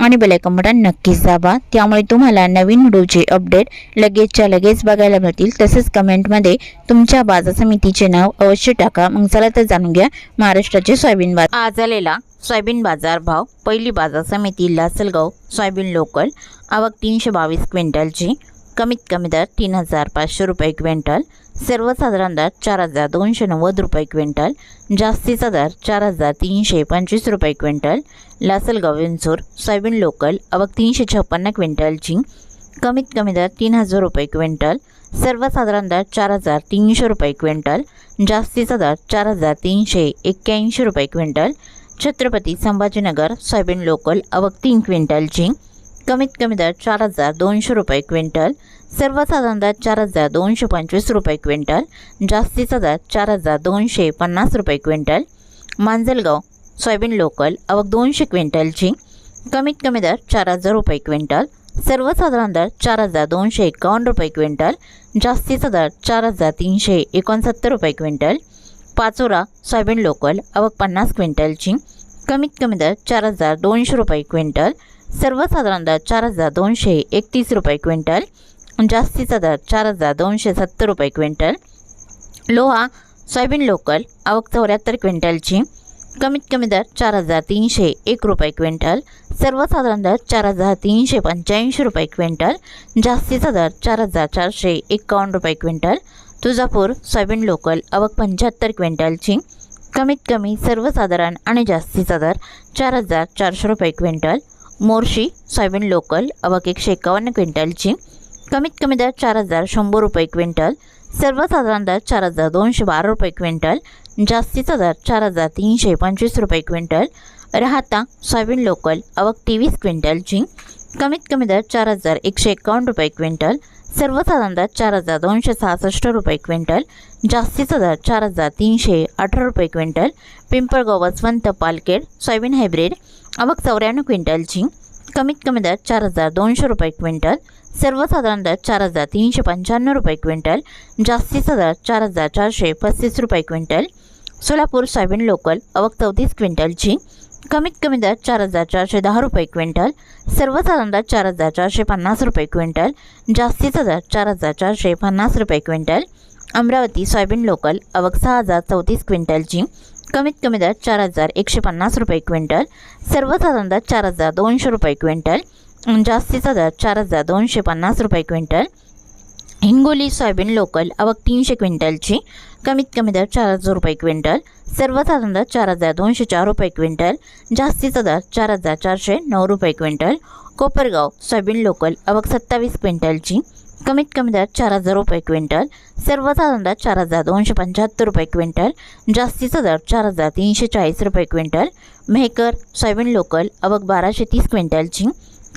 आणि bell icon button नक्कीच दाबा. त्यामुळे तुम्हाला नवीन व्हिडिओचे अपडेट लगेचच्या लगेच बघायला मिळतील. तसेच कमेंटमध्ये तुमच्या बाजार समितीचे नाव अवश्य टाका. मग चला तर जाणून घ्या महाराष्ट्राचे सोयाबीन बाजार. आज आलेला सोयाबीन बाजार भाव पहिली बाजार समिती लासलगाव सोयाबीन लोकल. आवक तीनशे बावीस क्विंटलची. कमीत कमी दर तीन हजार पाचशे रुपये क्विंटल. सर्वसाधारण दर चार हजार दोनशे नव्वद रुपये क्विंटल जास्तीचा दर चार हजार तीनशे पंचवीस रुपये quintal Lasalgaon Vinchur soybean local आवक तीनशे छप्पन्न क्विंटलची कमीत कमी दर तीन हजार रुपये क्विंटल सर्वसाधारण दर चार हजार तीनशे रुपये क्विंटल जास्तीचा दर चार हजार तीनशे एक्क्याऐंशी रुपये quintal Chhatrapati Sambhajinagar soybean local आवक तीन क्विंटलची कमीत कमी दर चार हजार दोनशे रुपये क्विंटल सर्वसाधारण दर चार हजार दोनशे पंचवीस रुपये क्विंटल जास्तीचा दर चार हजार दोनशे पन्नास रुपये क्विंटल मांजलगाव सोयाबीन लोकल आवक दोनशे क्विंटलची कमीत कमी दर चार हजार रुपये क्विंटल सर्वसाधारण दर चार हजार दोनशे एकावन्न रुपये क्विंटल जास्तीचा दर चार हजार तीनशे एकोणसत्तर रुपये क्विंटल पाचोरा सोयाबीन लोकल आवक पन्नास क्विंटलची कमीत कमी दर चार हजार दोनशे रुपये क्विंटल सर्वसाधारण दर चार हजार दोनशे एकतीस रुपये क्विंटल जास्तीचा दर चार हजार दोनशे सत्तर रुपये क्विंटल. लोहा सोयाबीन लोकल आवक चौऱ्याहत्तर क्विंटलची कमीत कमी दर चार हजार तीनशे एक रुपये क्विंटल. सर्वसाधारण दर चार हजार तीनशे पंच्याऐंशी रुपये क्विंटल जास्तीचा दर चार हजार चारशे एकावन्न रुपये क्विंटल. तुळजापूर सोयाबीन लोकल आवक पंच्याहत्तर क्विंटलची कमीत कमी सर्वसाधारण आणि जास्तीचा दर चार हजार चारशे रुपये क्विंटल. मोर्शी सोयाबीन लोकल अवक एकशे एकावन्न क्विंटलची कमीत कमी दर चार हजार शंभर रुपये क्विंटल सर्वसाधारण दर चार हजार दोनशे बारा रुपये क्विंटल जास्तीचा दर चार हजार तीनशे पंचवीस रुपये क्विंटल राहता सोयाबीन लोकल अवक तेवीस क्विंटलची कमीत कमी दर चार हजार एकशे एकावन्न रुपये क्विंटल सर्वसाधारण दर चार हजार दोनशे सहासष्ट रुपये क्विंटल जास्तीचा दर चार हजार तीनशे अठरा रुपये quintal Pimpalgaon Baswant Palkhed soybean hybrid आवक चौऱ्याण्णव क्विंटलची कमीत कमी दर चार हजार दोनशे रुपये क्विंटल सर्वसाधारण दर चार हजार तीनशे पंच्याण्णव रुपये क्विंटल जास्तीचा दर चार हजार चारशे पस्तीस रुपये क्विंटल सोलापूर सोयाबीन लोकल अवक चौतीस क्विंटलची कमीत कमी दर चार हजार चारशे दहा रुपये क्विंटल सर्वसाधारण दर चार हजार चारशे पन्नास रुपये क्विंटल जास्तीचा दर चार हजार चारशे पन्नास रुपये क्विंटल अमरावती सोयाबीन लोकल अवक सहा हजार चौतीस क्विंटलची कमीत कमी दर चार हजार एकशे पन्नास रुपये क्विंटल सर्वसाधारण दर चार हजार दोनशे रुपये क्विंटल जास्तीचा दर चार हजार दोनशे पन्नास रुपये क्विंटल. हिंगोली सोयाबीन लोकल आवक तीनशे क्विंटलची कमीत कमी दर चार हजार रुपये क्विंटल सर्वसाधारण दर चार हजार दोनशे चार रुपये क्विंटल जास्तीचा दर चार हजार चारशे नऊ रुपये क्विंटल. कोपरगाव सोयाबीन लोकल आवक सत्तावीस क्विंटलची कमीत कमी दर चार हजार रुपये क्विंटल सर्वसाधारण दर चार हजार दोनशे पंच्याहत्तर रुपये क्विंटल जास्तीचा दर चार हजार तीनशे चाळीस रुपये क्विंटल मेहकर सोयाबीन लोकल अवघ बाराशे तीस क्विंटलची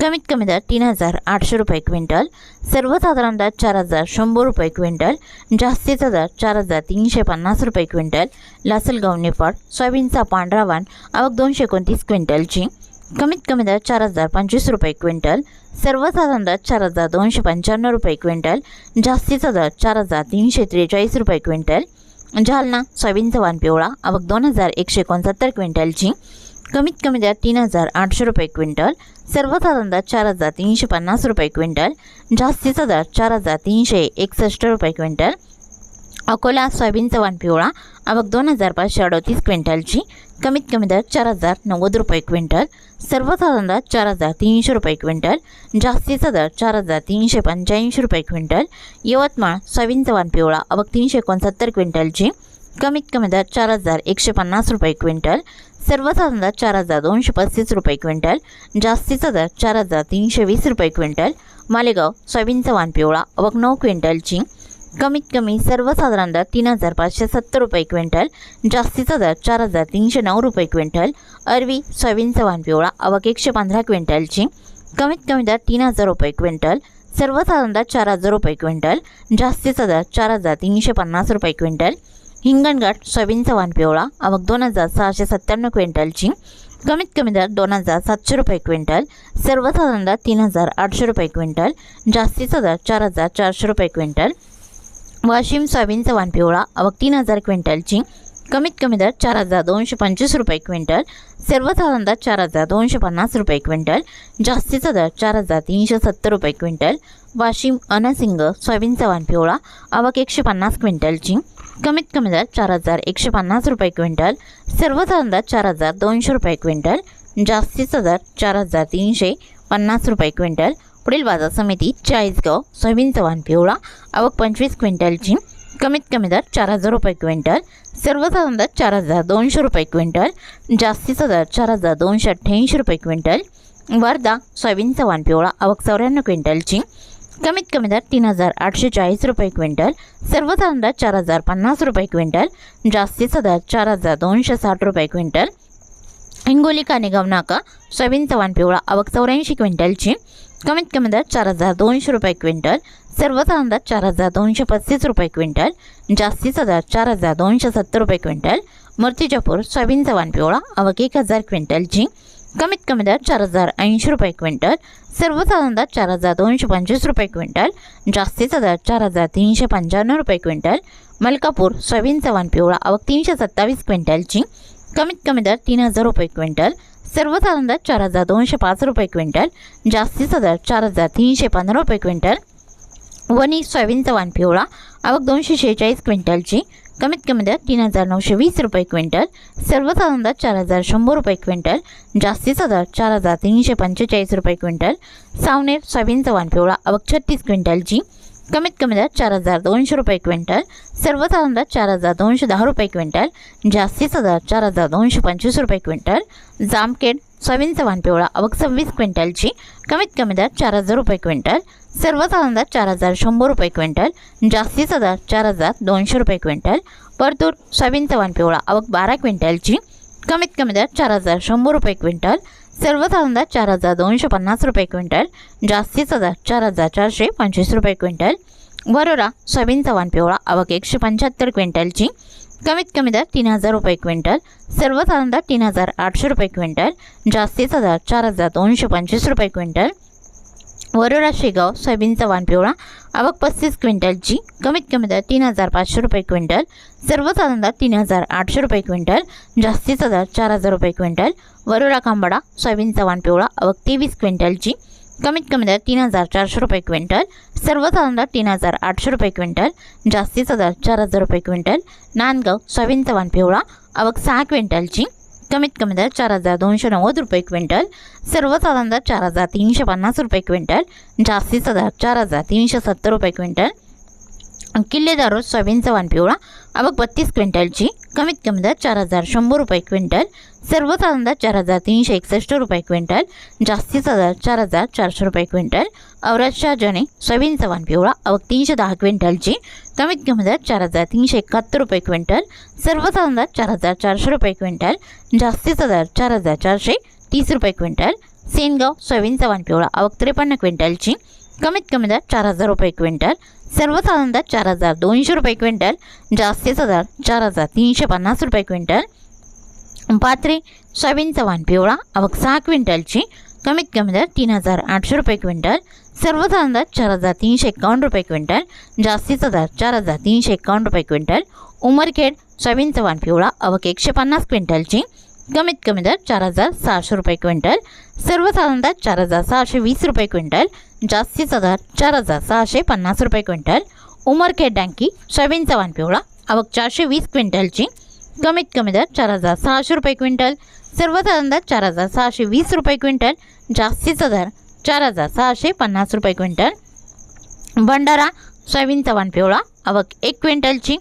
कमीत कमी दर तीन हजार आठशे रुपये क्विंटल सर्वसाधारण दर चार हजार शंभर रुपये क्विंटल जास्तीचा दर चार हजार तीनशे पन्नास रुपये क्विंटल लासलगाव निफाड सोयाबीनचा पांढरा वाण आवक दोनशे एकोणतीस क्विंटलची कमीत कमी दर चार हजार पंचवीस रुपये क्विंटल सर्वसाधारण दर चार हजार दोनशे पंच्याण्णव रुपये क्विंटल जास्तीचा दर चार हजार तीनशे त्रेचाळीस रुपये क्विंटल जालना सोयाबीनचा वाण पिवळा आवक दोन हजार एकशे एकोणसत्तर क्विंटलची कमीत कमी दर तीन हजार आठशे रुपये क्विंटल सर्वसाधारण दर चार हजार तीनशे पन्नास रुपये क्विंटल जास्तीचा दर चार हजार तीनशे एकसष्ट रुपये क्विंटल अकोला सोयाबीनचा वाण पिवळा आवक दोन हजार पाचशे अडतीस क्विंटलची कमीत कमी दर चार हजार नव्वद रुपये क्विंटल सर्वसाधारण दर चार हजार तीनशे रुपये क्विंटल जास्तीचा दर चार हजार तीनशे पंच्याऐंशी रुपये क्विंटल यवतमाळ सोयाबीन चव्हाण पिवळा आवक तीनशे एकोणसत्तर क्विंटलची कमीत कमी दर चार हजार एकशे पन्नास रुपये क्विंटल सर्वसाधारण दर चार हजार दोनशे पस्तीस रुपये क्विंटल जास्तीचा दर चार हजार तीनशे वीस रुपये क्विंटल मालेगाव सोयाबीन चव्हाण पिवळा आवक नऊ क्विंटलची कमीत कमी सर्वसाधारण दर तीन हजार पाचशे सत्तर रुपये क्विंटल जास्तीचा दर चार हजार तीनशे नऊ रुपये क्विंटल. अरवी सोयाबीनचा वाण पिवळा आवक एकशे पंधरा क्विंटलची. कमीत कमी दर तीन हजार रुपये क्विंटल सर्वसाधारण दर चार हजार रुपये क्विंटल जास्तीचा दर चार हजार तीनशे पन्नास रुपये क्विंटल. हिंगणघाट सोयाबीनचा वाण पिवळा आवक दोन हजार सहाशे सत्त्याण्णव क्विंटलची. कमीत कमी दर दोन हजार सातशे रुपये क्विंटल सर्वसाधारण दर तीन हजार आठशे रुपये क्विंटल जास्तीचा दर चार हजार चारशे रुपये क्विंटल. वाशिम सोयाबीनचा वाण पिवळा अवघ तीन हजार क्विंटलची. कमीत कमी दर चार हजार दोनशे पंचवीस रुपये क्विंटल. सर्वसाधारण दर चार हजार दोनशे पन्नास रुपये क्विंटल. जास्तीचा दर चार हजार तीनशे सत्तर रुपये क्विंटल. वाशिम अनसिंग सोयाबीनचा वाण पिवळा आवक एकशे पन्नास क्विंटलची. कमीत कमी दर चार हजार एकशे पन्नास रुपये क्विंटल. सर्वसाधारण दर चार हजार दोनशे रुपये क्विंटल. जास्तीचा दर चार हजार तीनशे पन्नास रुपये क्विंटल. पुढील बाजार समिती चाळीसगाव सोयाबीनचा वाण पिवळा आवक पंचवीस क्विंटलची कमीत कमी दर चार हजार रुपये क्विंटल सर्वसाधारण दर चार हजार दोनशे रुपये क्विंटल जास्तीचा दर चार हजार दोनशे अठ्ठ्याऐंशी रुपये क्विंटल वर्धा सोयाबीनचा वाण पिवळा आवक चौऱ्याण्णव क्विंटलची कमीत कमी दर तीन हजार आठशे चाळीस रुपये क्विंटल सर्वसाधारण दर चार हजार पन्नास रुपये क्विंटल जास्तीचा दर चार हजार दोनशे साठ रुपये क्विंटल हिंगोली कानेगाव नाका सोयाबीनचा वाण पिवळा आवक चौऱ्याऐंशी क्विंटलची कमीत कमी दर चार हजार दोनशे रुपये क्विंटल सर्वसाधारण दर चार हजार दोनशे पस्तीस रुपये क्विंटल जास्तीचा दर चार हजार दोनशे सत्तर रुपये क्विंटल मूर्तिजापूर सोयाबीनचा वाण पिवळा अवक एक हजार क्विंटलची कमीत कमी दर चार हजार ऐंशी रुपये क्विंटल सर्वसाधारण दर चार हजार दोनशे पंचवीस रुपये क्विंटल जास्तीचा दर चार हजार तीनशे पंच्याण्णव रुपये क्विंटल मलकापूर सोयाबीनचा वाण पिवळा आवक तीनशे सत्तावीस क्विंटल क्विंटलची कमीत कमी दर तीन हजार रुपये क्विंटल सर्वसाधारण दर चार हजार दोनशे पाच रुपये क्विंटल जास्तीचा दर चार हजार तीनशे पंधरा रुपये क्विंटल. वनी सोयाबीनचा वाण पिवळा आवक दोनशे शेहेचाळीस क्विंटलची कमीत कमी दर तीन हजार नऊशे वीस रुपये क्विंटल. सर्वसाधारण दर चार हजार शंभर रुपये क्विंटल जास्तीचा दर चार हजार तीनशे पंचेचाळीस रुपये क्विंटल. सावनेर सोयाबीनचा वाण पिवळा आवक छत्तीस क्विंटलची कमीत कमी दर चार हजार दोनशे रुपये क्विंटल सर्वसाधारण दर चार हजार दोनशे दहा रुपये क्विंटल जास्तीचा दर चार हजार दोनशे पंचवीस रुपये क्विंटल जामखेड सोयाबीनचा वाण पिवळा अवघ सव्वीस क्विंटलची कमीत कमी दर चार हजार रुपये क्विंटल सर्वसाधारण दर चार हजार शंभर रुपये क्विंटल जास्तीचा दर चार हजार दोनशे रुपये क्विंटल परतूर सोयाबीनचा वाण पिवळा आवक बारा क्विंटलची कमीत कमी दर चार हजार शंभर रुपये क्विंटल सर्व दर चार हजार दोनशे पन्नास रुपये क्विंटल जास्तीचा दर चार हजार चारशे पंचवीस रुपये क्विंटल. वरोरा सोयाबीनचा वाण पिवळा आवक एकशे पंच्याहत्तर क्विंटलची. कमीत कमी दर तीन हजार रुपये क्विंटल. सर्वसाधारण दर तीन हजार आठशे रुपये क्विंटल जास्तीचा दर चार हजार दोनशे पंचवीस रुपये क्विंटल. वरोरा शेगाव सोयाबीनचा वाण पिवळा आवक पस्तीस क्विंटलची कमीत कमी दर तीन हजार पाचशे रुपये क्विंटल सर्वसाधारण दर तीन हजार आठशे रुपये क्विंटल जास्तीचा दर चार हजार रुपये क्विंटल वरोरा खांबाडा सोयाबीनचा वाण पिवळा आवक तेवीस क्विंटलची कमीत कमी दर तीन हजार चारशे रुपये क्विंटल सर्वसाधारण दर तीन हजार आठशे रुपये क्विंटल जास्तीचा दर चार हजार रुपये क्विंटल नांदगाव सोयाबीनचा वाण पिवळा आवक सहा क्विंटलची कमीत कमी दर चार हजार दोनशे नव्वद रुपये क्विंटल सर्वसाधारण दर चार हजार तीनशे पन्नास रुपये क्विंटल जास्तीचा दर चार हजार तीनशे सत्तर रुपये क्विंटल. किल्लेदार रोज सोयाबीनचा वाण पिवळा अबक बत्तीस क्विंटलची कमीत कमी दर चार हजार शंभर रुपये क्विंटल सर्व दर चार हजार तीनशे एकसष्ट रुपये क्विंटल जास्तीचा दर चार हजार चारशे रुपये क्विंटल औरतशाह जने सोयाबीन वाण पिवळा आवक तीनशे दहा क्विंटलची कमीत कमी दर चार हजार तीनशे एकाहत्तर रुपये क्विंटल सर्व दर चार हजार चारशे रुपये क्विंटल जास्तीचा दर चार हजार चारशे तीस रुपये क्विंटल सेनगाव सोयाबीन वाण पिवळा आवक त्रेपन्न क्विंटलची कमीत कमी दर चार हजार रुपये क्विंटल सर्वसाधारण दर चार हजार दोनशे रुपये क्विंटल जास्तीचा दर चार हजार तीनशे पन्नास रुपये क्विंटल पात्रे सोयाबीनचा वाण पिवळा आवक सहा क्विंटलची कमीत कमी दर तीन हजार आठशे रुपये क्विंटल सर्वसाधारण दर चार हजार तीनशे एकावन्न रुपये क्विंटल जास्तीचा दर चार हजार तीनशे एकावन्न रुपये क्विंटल उमरखेड सोयाबीनचा वाण पिवळा आवक एकशे पन्नास क्विंटलची कमीत कमी दर चार हजार सहाशे रुपये क्विंटल सर्वसाधारण दर चार हजार सहाशे वीस रुपये क्विंटल जास्तीचा दर चार हजार सहाशे पन्नास रुपये क्विंटल उमरखेड डँकी सोयाबीनचा वाण पिवळा आवक चारशे वीस क्विंटलची कमीत कमी दर चार हजार सहाशे रुपये क्विंटल. सर्वसाधारण दर चार हजार सहाशे वीस रुपये क्विंटल. जास्तीचा दर चार हजार सहाशे पन्नास रुपये क्विंटल. भंडारा सोयाबीनचा वाण पिवळा आवक एक क्विंटलची.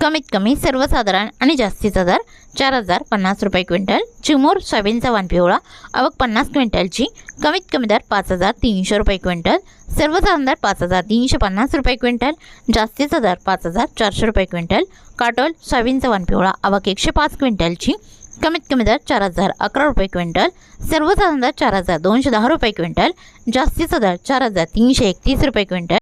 कमीत कमी सर्वसाधारण आणि जास्तीचा दर चार हजार पन्नास रुपये क्विंटल चिमूर सोयाबीनचा वाण पिवळा आवक पन्नास क्विंटलची कमीत कमी दर पाच हजार तीनशे रुपये क्विंटल सर्वसाधारण दर पाच हजार तीनशे पन्नास रुपये क्विंटल जास्तीचा दर पाच हजार चारशे रुपये क्विंटल काटोल सोयाबीनचा वाण पिवळा आवक एकशे पाच क्विंटलची कमीत कमी दर चार हजार अकरा रुपये क्विंटल सर्वसाधारण दर चार हजार दोनशे दहा रुपये क्विंटल जास्तीचा दर चार हजार तीनशे एकतीस रुपये क्विंटल.